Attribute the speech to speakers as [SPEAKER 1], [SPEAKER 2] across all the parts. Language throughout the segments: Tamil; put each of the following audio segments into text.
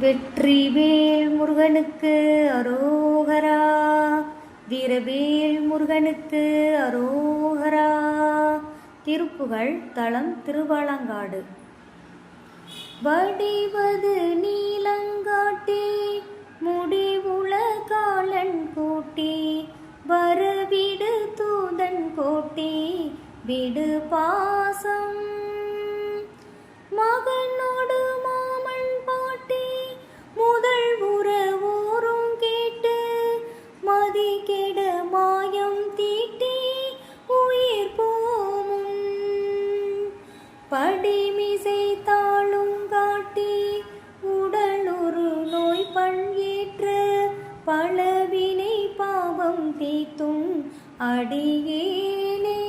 [SPEAKER 1] வெற்றிவேல் முருகனுக்கு அரோகரா. வீரவேல் முருகனுக்கு அரோகரா. திருப்புகழ் தளம் திருவாலங்காடு. வடிவது நீலங்காட்டி முடிவுள காலன் கூட்டி வரவிடு தூதன் கோட்டி விடு பாசம் பலவினை பாவம் தீத்தும் அடியேனே.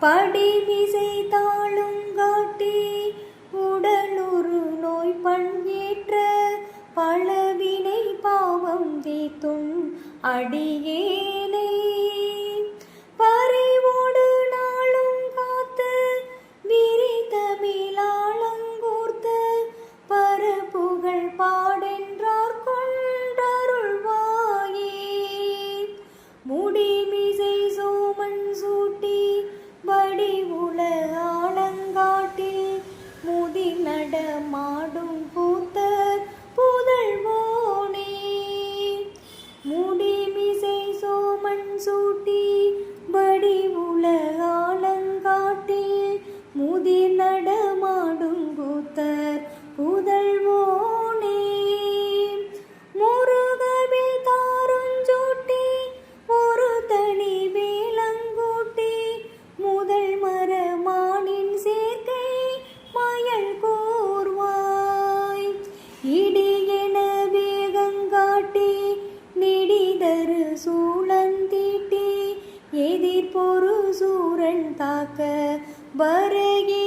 [SPEAKER 1] படி விசை தாளும் காட்டி உடலுறு நோய் பண் ஏற்ற பலவினை பாவம் தீத்தும் அடியேனே. சூட்டி படி உலகா எய்தி பொரு சூரன் தாக்க வருகி